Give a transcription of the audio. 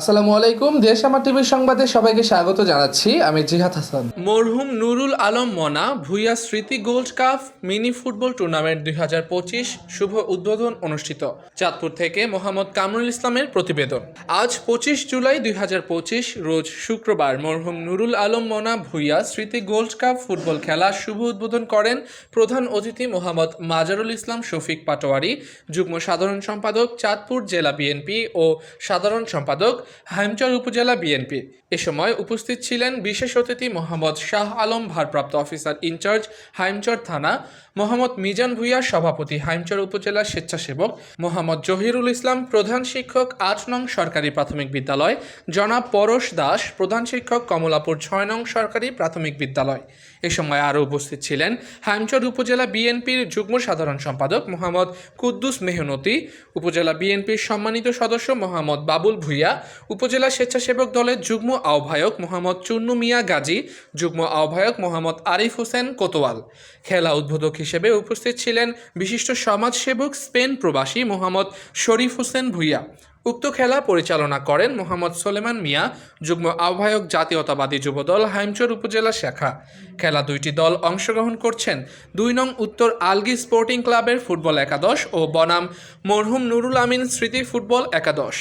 আসসালামু আলাইকুম, দেশ আমার টিভির সংবাদে সবাইকে স্বাগত জানাচ্ছি। আমি জিহাদ হাসান। মরহুম নুরুল আলম মনা, ভুইয়া স্মৃতি gold cup, mini football tournament দু হাজার পঁচিশ, শুভ উদ্বোধন অনুষ্ঠিত। চাঁদপুর থেকে মোহাম্মদ কামরুল ইসলামের প্রতিবেদন। আজ পঁচিশ জুলাই দু হাজার পঁচিশ, রোজ শুক্রবার মরহুম নুরুল আলম মনা, ভুইয়া স্মৃতি গোল্ড কাপ ফুটবল খেলা শুভ উদ্বোধন করেন প্রধান অতিথি মোহাম্মদ মাজারুল ইসলাম শফিক পাটোয়ারি, যুগ্ম সাধারণ সম্পাদক চাঁদপুর জেলা বিএনপি ও সাধারণ সম্পাদক হাইমচর উপজেলা বিএনপি। এ সময় উপস্থিত ছিলেন বিশেষ অতিথি মোহাম্মদ শাহ আলম, ভারপ্রাপ্ত অফিসার ইনচার্জ হাইমচর থানা, মোহাম্মদ মিজান ভুইয়া, সভাপতি হাইমচর উপজেলা স্বেচ্ছাসেবক, মোহাম্মদ জহিরুল ইসলাম, প্রধান শিক্ষক, আট নং সরকারি প্রাথমিক বিদ্যালয়, জনাব পরশ দাস, প্রধান শিক্ষক, কমলাপুর ছয় নং সরকারি প্রাথমিক বিদ্যালয়। এ সময় আরও উপস্থিত ছিলেন হাইমচর উপজেলা বিএনপির যুগ্ম সাধারণ সম্পাদক মোহাম্মদ কুদ্দুস মেহনতি, উপজেলা বিএনপির সম্মানিত সদস্য মোহাম্মদ বাবুল ভুইয়া উপজেলা স্বেচ্ছাসেবক দলের যুগ্ম আহ্বায়ক মোহাম্মদ চুন্নু মিয়া গাজী, যুগ্ম আহ্বায়ক মোহাম্মদ আরিফ হোসেন কোতোয়াল। খেলা উদ্বোধক হিসেবে উপস্থিত ছিলেন বিশিষ্ট সমাজসেবক স্পেন প্রবাসী মোহাম্মদ শরীফ হোসেন ভুইয়া। উক্ত খেলা পরিচালনা করেন মোহাম্মদ সোলেমান মিয়া, যুগ্ম আহ্বায়ক জাতীয়তাবাদী যুবদল হাইমচর উপজেলা শাখা। খেলা দুইটি দল অংশগ্রহণ করছেন। দুই নং উত্তর আলগি স্পোর্টিং ক্লাবের ফুটবল একাদশ ও বনাম মরহুম নুরুল আমিন স্মৃতি ফুটবল একাদশ।